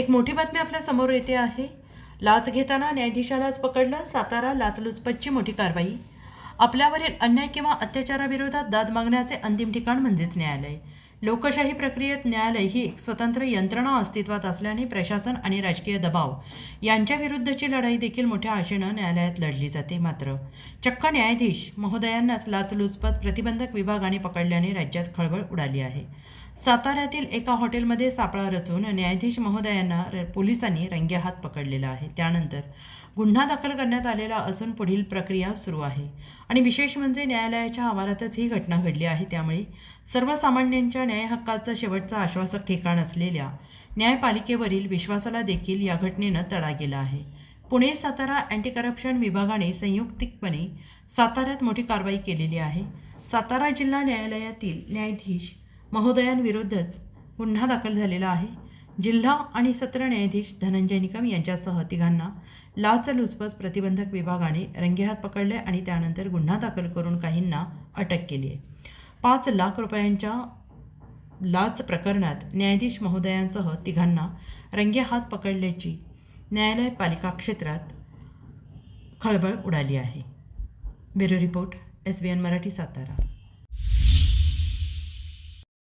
एक मोठी बातमी आपल्यासमोर येते आहे. लाच घेताना न्यायाधीशालाच पकडलं सातारा लाचलुचपतची मोठी कारवाई. आपल्यावरील अन्याय किंवा अत्याचाराविरोधात दाद मागण्याचे अंतिम ठिकाण म्हणजेच न्यायालय. लोकशाही प्रक्रियेत न्यायालय ही एक स्वतंत्र यंत्रणा अस्तित्वात असल्याने प्रशासन आणि राजकीय दबाव यांच्या विरुद्धची लढाई देखील मोठ्या आशेनं न्यायालयात लढली जाते. मात्र चक्क न्यायाधीश महोदयांनाच लाचलुचपत प्रतिबंधक विभागाने पकडल्याने राज्यात खळबळ उडाली आहे. साताऱ्यातील एका हॉटेलमध्ये सापळा रचून न्यायाधीश महोदयांना र- पोलिसांनी रंगेहात पकडलेला आहे. त्यानंतर गुन्हा दाखल करण्यात आलेला असून पुढील प्रक्रिया सुरू आहे. आणि विशेष म्हणजे न्यायालयाच्या आवारातच ही घटना घडली आहे. त्यामुळे सर्वसामान्यांच्या न्याय हक्काचं शेवटचं आश्वासक ठिकाण असलेल्या न्यायपालिकेवरील विश्वासाला देखील या घटनेनं तडा गेला आहे. पुणे सातारा अँटी करप्शन विभागाने संयुक्तिकपणे साताऱ्यात मोठी कारवाई केलेली आहे. सातारा जिल्हा न्यायालयातील न्यायाधीश महोदयांविरुद्धच गुन्हा दाखल झालेला आहे. जिल्हा आणि सत्र न्यायाधीश धनंजय निकम यांच्यासह तिघांना लाचलुचपत प्रतिबंधक विभागाने रंगेहात पकडले आणि त्यानंतर गुन्हा दाखल करून काहींना अटक केली आहे. पाच लाख रुपयांच्या लाच प्रकरणात न्यायाधीश महोदयांसह तिघांना रंगेहात पकडल्याची न्यायालय पालिका क्षेत्रात खळबळ उडाली आहे. Bureau report S B N Marathi Satara.